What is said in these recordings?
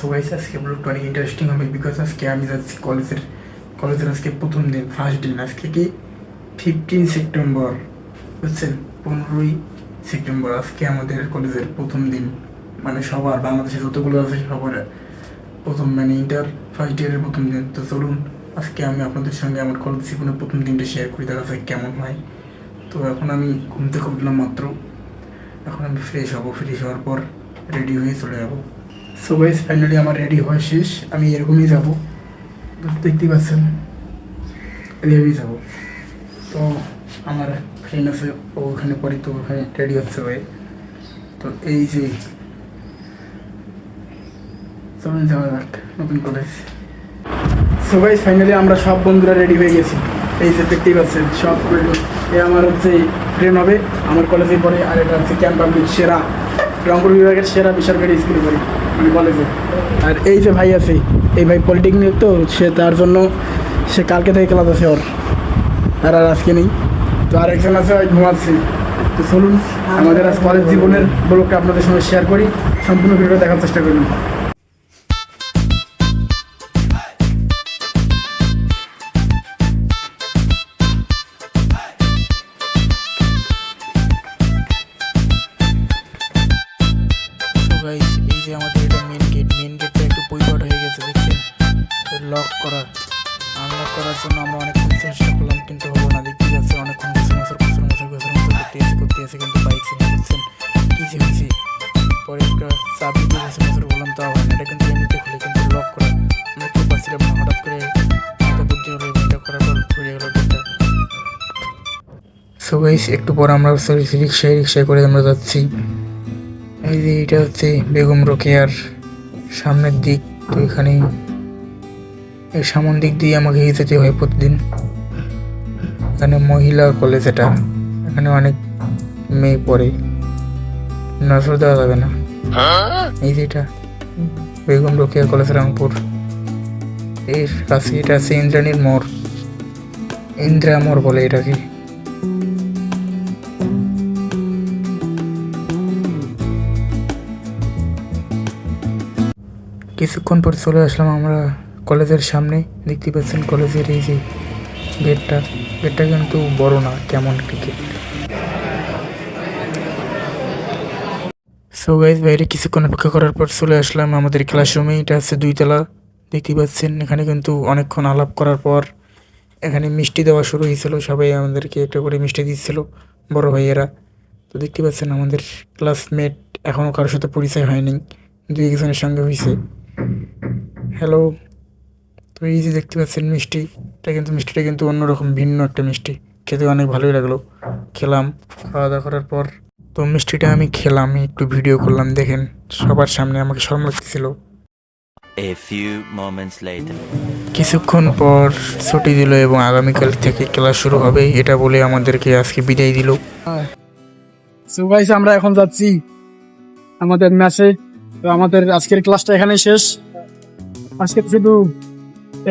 So guys আজকে ব্লগটা অনেক ইন্টারেস্টিং হবে বিকজ আজকে আমি যাচ্ছি কলেজের কলেজের আজকে প্রথম দিন ফার্স্ট দিন। আজকে কি? ফিফটিন সেপ্টেম্বর বুঝছেন? পনেরোই সেপ্টেম্বর আজকে আমাদের কলেজের প্রথম দিন। মানে সবার, বাংলাদেশে যতগুলো আছে সবার প্রথম মানে ইন্টার ফার্স্ট ইয়ারের প্রথম দিন। তো চলুন, আজকে আমি আপনাদের সঙ্গে আমার কলেজ জীবনের প্রথম দিনটা শেয়ার করি, দেখা যায় কেমন হয়। তো এখন আমি ঘুম থেকে উঠলাম মাত্র। এখন আমি ফ্রেশ হব ফ্রেশ হওয়ার পর রেডি হয়ে চলে যাব। সো গাইস ফাইনালি আমার রেডি হওয়া শেষ। আমি এরকমই যাব। দেখতেই পাচ্ছেন এভাবেই যাব। তো আমার ফ্রেন্ড আছে, ও ওখানে পরে তো ওখানে রেডি হচ্ছে হয়ে তো এই যে যাওয়া যাক, নতুন কলেজ সো গাইস ফাইনালি আমরা সব বন্ধুরা রেডি হয়ে গেছি। এই যে দেখতেই পাচ্ছেন, সব এ। আমার হচ্ছে ট্রেন হবে, আমার কলেজে পড়ে, আর এটা হচ্ছে ক্যাম্প সেরা, রংপুর বিভাগের সেরা বেসরকারি স্কুলে পড়ি। আর এই যে ভাই আছে, এই ভাই পলিটেকনিক তো, সে তার জন্য সে কালকে থেকে ক্লাস আছে ওর। আর আর আজকে নেই। তো আর একজন আছে, ওই ঘুমাচ্ছি। তো চলুন, আমাদের আজ কলেজ জীবনের ব্লগটা আপনাদের সঙ্গে শেয়ার করি। সম্পূর্ণ ভিডিওটা দেখার চেষ্টা করুন লক করা আনলক করার জন্য আমরা অনেকক্ষণ চেষ্টা করলাম, কিন্তু হলো না। দেখতে যাচ্ছে অনেকক্ষণ কুসুর মশর কুসুর মশর কুসুর মশর করতে এসে করতে এসে কিন্তু বাইক সিনে করছেন কী যে হয়েছে? পরে একটা চাবি দিয়ে কুসুর মশর বললাম তাও হয় না, এটা কিন্তু এমনিতে খুলে কিন্তু লক করা। আমরা কেউ পাচ্ছিলাম না, হঠাৎ করে মাথা বুদ্ধি হলো, এটা করার পর খুলে গেলো গেটটা সো গাইস একটু পর আমরা রিক্সায় রিক্সায় করে আমরা যাচ্ছি। এই যে এটা হচ্ছে বেগম রোকেয়ার সামনের দিক, তো এখানে এই সামন দিক দিয়ে আমাকে যেতে হয় প্রতিদিন। এখানে মহিলা কলেজ এটা। এখানে অনেক মেয়ে পড়ে। নজর দেওয়া যাবে না। এই যে এটা বেগম রোকেয়া কলেজ রামপুর। এর কাছে এটা আছে ইন্দ্রাণীর মোড়। ইন্দ্রা মোড় বলে এটাকে। কিছুক্ষণ পর চলে আসলাম আমরা কলেজের সামনে দেখতে পাচ্ছেন কলেজের এই যে গেটটা। গেটটা কিন্তু বড় না, কেমন ক্রিকেট সো গাইজ বাইরে কিছুক্ষণ অপেক্ষা করার পর চলে আসলাম আমাদের ক্লাসরুমে এটা হচ্ছে দুইতলা, দেখতে পাচ্ছেন এখানে কিন্তু অনেকক্ষণ আলাপ করার পর এখানে মিষ্টি দেওয়া শুরু হয়েছিল, সবাই আমাদেরকে একটা করে মিষ্টি দিচ্ছিল, বড় ভাইয়েরা। তো দেখতে পাচ্ছেন আমাদের ক্লাসমেট এখনও কারোর সাথে পরিচয় হয়নি, দুই একজনের সঙ্গে হয়েছে। হ্যালো তো এই যে দেখতে পাচ্ছেন মিষ্টি এটা কিন্তু মিষ্টিটা কিন্তু অন্যরকম ভিন্ন একটা মিষ্টি। খেতে অনেক ভালোই লাগল। খেলাম খাওয়া দাওয়া করার পর তো মিষ্টিটা আমি খেলাম একটু ভিডিও করলাম দেখেন সবার সামনে আমাকে শরম লাগতেছিল। A few moments কিছুক্ষণ পর ছুটি দিল এবং আগামীকাল থেকে ক্লাস শুরু হবে এটা বলে আমাদেরকে আজকে বিদায় দিল। আমরা এখন যাচ্ছি আমাদের ম্যাচে তো আমাদের আজকের ক্লাসটা এখানে শেষ। আজকে শুধু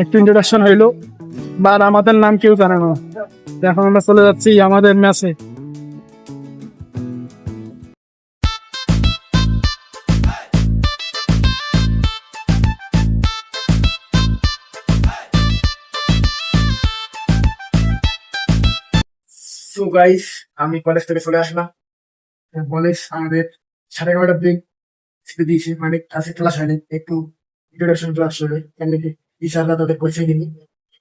একটু ইন্ট্রোডাকশন হইল বা আমাদের নাম কেউ জানে না। এখন আমরা চলে যাচ্ছি আমাদের ম্যাচে সো গাইস আমি কলেজ থেকে চলে আসলাম। কলেজ আমাদের সাড়ে এগারোটা ব্রেক ছুটি দিয়েছে মানে আজকে ক্লাস হয়নি। একটু ইন্ট্রোডাকশন ক্লাস হবে ইশারা তাদের পরিচয় দিনি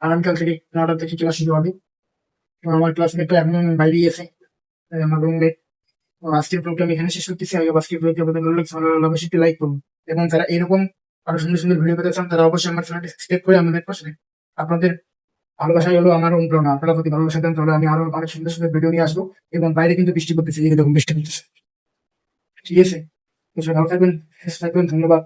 আগামীকাল থেকে নটা থেকে ক্লাস শুরু হবে। আমার ক্লাসমেট এখন বাইরে গেছে তাই আমার রুমমেট আজকের প্রোগ্রাম এখানে শেষ করতেছি। আগে আজকের প্রোগ্রাম অবশ্যই লাইক করুন। এবং যারা এরকম আরও সুন্দর সুন্দর ভিডিও পেতে চান, তারা অবশ্যই আমার চ্যানেলটি সাবস্ক্রাইব করে আমাদের পাশে আপনাদের ভালোবাসাই হলো আমার অনুপ্রেরণা। আপনারা প্রতি ভালোবাসা দেন, তাহলে আমি আরও অনেক সুন্দর সুন্দর ভিডিও নিয়ে আসব। এবং বাইরে কিন্তু বৃষ্টি পড়তেছে দেখুন বৃষ্টি পড়তেছে। ঠিক আছে? ভালো থাকবেন, ধন্যবাদ।